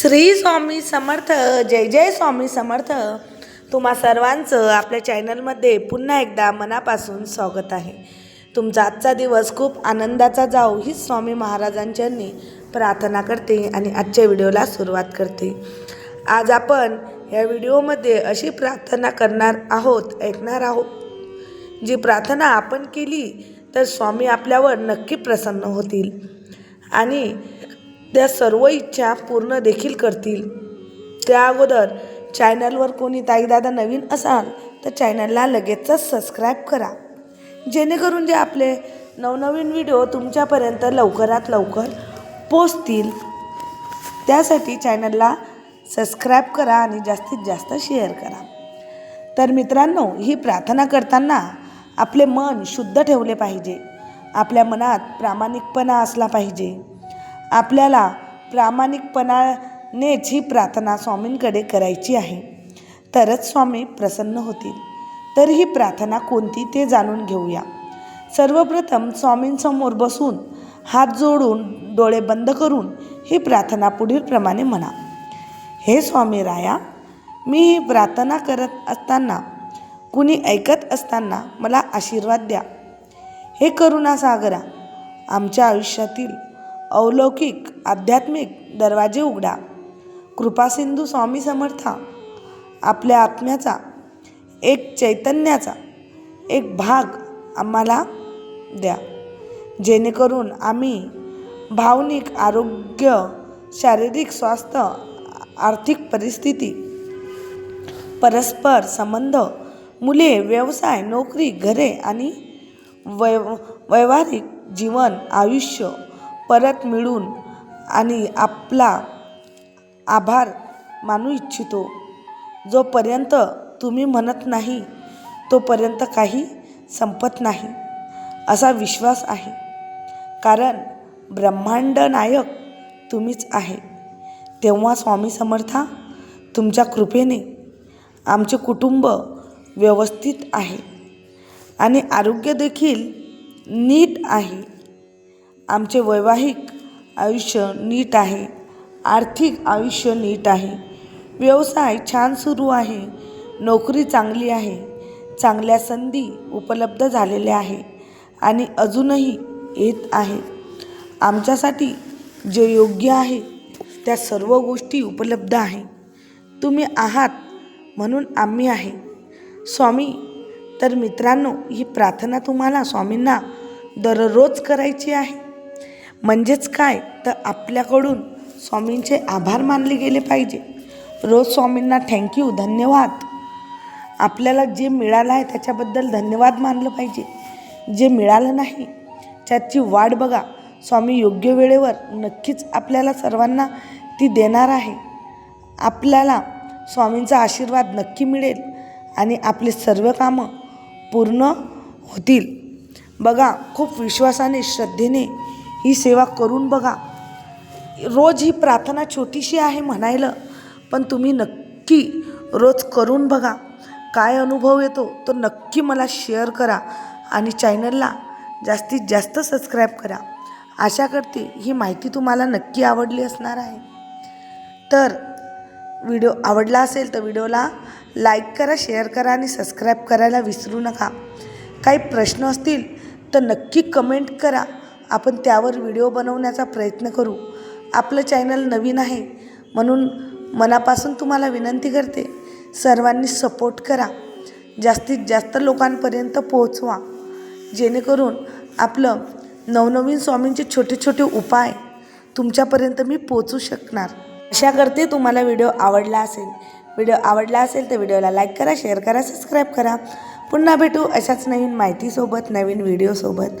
श्री स्वामी समर्थ जय जय स्वामी समर्थ. तुम्हा सर्वांचं आपल्या चॅनलमध्ये पुन्हा एकदा मनापासून स्वागत आहे. तुमचा आजचा दिवस खूप आनंदाचा जाओ ही स्वामी महाराजांच्यांनी प्रार्थना करते आणि आजच्या व्हिडिओला सुरुवात करते. आज आपण या व्हिडिओमध्ये अशी प्रार्थना करणार आहोत ऐकणार आहोत. जी प्रार्थना आपण केली तर स्वामी आपल्यावर नक्की प्रसन्न होतील. आणि त्या सर्व इच्छा पूर्ण देखील करतील. त्या अगोदर चॅनलवर कोणी ताईदादा नवीन असाल तर चॅनलला लगेचच सबस्क्राईब करा. जेणेकरून जे आपले नवनवीन व्हिडिओ तुमच्यापर्यंत लवकरात लवकर पोचतील. त्यासाठी चॅनलला सबस्क्राईब करा आणि जास्तीत जास्त शेअर करा. तर मित्रांनो ही प्रार्थना करताना आपले मन शुद्ध ठेवले पाहिजे. आपल्या मनात प्रामाणिकपणा असला पाहिजे. आपल्याला प्रामाणिकपणानेच ही प्रार्थना स्वामींकडे करायची आहे. तरच स्वामी प्रसन्न होतील. तर ही प्रार्थना कोणती ते जाणून घेऊया. सर्वप्रथम स्वामींसमोर बसून हात जोडून डोळे बंद करून ही प्रार्थना पुढीलप्रमाणे म्हणा. हे स्वामी राया मी ही प्रार्थना करत असताना कुणी ऐकत असताना मला आशीर्वाद द्या. हे करुणासागरा आमच्या आयुष्यातील अलौकिक आध्यात्मिक दरवाजे उघडा. कृपासिंधू स्वामी समर्था. आपल्या आत्म्याचा एक चैतन्याचा एक भाग आम्हाला द्या. जेणेकरून आम्ही भावनिक आरोग्य शारीरिक स्वास्थ्य आर्थिक परिस्थिती परस्पर संबंध मुले व्यवसाय नोकरी घरे आणि वै वैवाहिक जीवन आयुष्य परत मिळून आणि आपला आभार मानू इच्छितो. जोपर्यंत तुम्ही म्हणत नाही तोपर्यंत काही संपत नाही असा विश्वास आहे. कारण ब्रह्मांड नायक तुम्हीच आहे. तेव्हा स्वामी समर्था तुमच्या कृपेने आमचे कुटुंब व्यवस्थित आहे. आणि आरोग्य देखील नीट आहे. आमचे वैवाहिक आयुष्य नीट आहे आर्थिक आयुष्य नीट आहे. व्यवसाय छान सुरू आहे नोकरी चांगली आहे चांगल्या संधी उपलब्ध झालेल्या आहे आणि अजूनही येत आहे. आमच्यासाठी जे योग्य आहे त्या सर्व गोष्टी उपलब्ध आहे. तुम्ही आहात म्हणून आम्ही आहे. स्वामी तर मित्रांनो ही प्रार्थना तुम्हाला स्वामींना दररोज करायची आहे. म्हणजेच काय? तर आपल्याकडून स्वामींचे आभार मानले गेले पाहिजे. रोज स्वामींना थँक्यू धन्यवाद. आपल्याला जे मिळालं आहे त्याच्याबद्दल धन्यवाद मानलं पाहिजे. जे मिळालं नाही त्याची वाट बघा. स्वामी योग्य वेळेवर नक्कीच आपल्याला सर्वांना ती देणार आहे. आपल्याला स्वामींचा आशीर्वाद नक्की मिळेल आणि आपले सर्व कामं पूर्ण होतील. बघा खूप विश्वासाने श्रद्धेने ही सेवा करून बघा. रोज ही प्रार्थना छोटीशी आहे म्हणायला पण तुम्ही नक्की रोज करून बघा. काय अनुभव येतो तो नक्की मला शेअर करा आणि चॅनलला जास्तीत जास्त सबस्क्राईब करा. आशा करते ही माहिती तुम्हाला नक्की आवडली असणार आहे. तर व्हिडिओ आवडला असेल तर व्हिडिओला लाईक करा शेअर करा आणि सबस्क्राईब करायला विसरू नका. काही प्रश्न असतील तर नक्की कमेंट करा. आपण त्यावर व्हिडिओ बनवण्याचा प्रयत्न करू. आपलं चॅनल नवीन आहे म्हणून मनापासून तुम्हाला विनंती करते सर्वांनी सपोर्ट करा. जास्तीत जास्त लोकांपर्यंत पोहोचवा. जेणेकरून आपलं नवनवीन स्वामींचे छोटे छोटे उपाय तुमच्यापर्यंत मी पोचू शकणार. आशा करते तुम्हाला व्हिडिओ आवडला असेल. व्हिडिओ आवडला असेल तर व्हिडिओला लाईक करा शेअर करा सबस्क्राईब करा. पुन्हा भेटू अशाच नवीन माहितीसोबत नवीन व्हिडिओसोबत.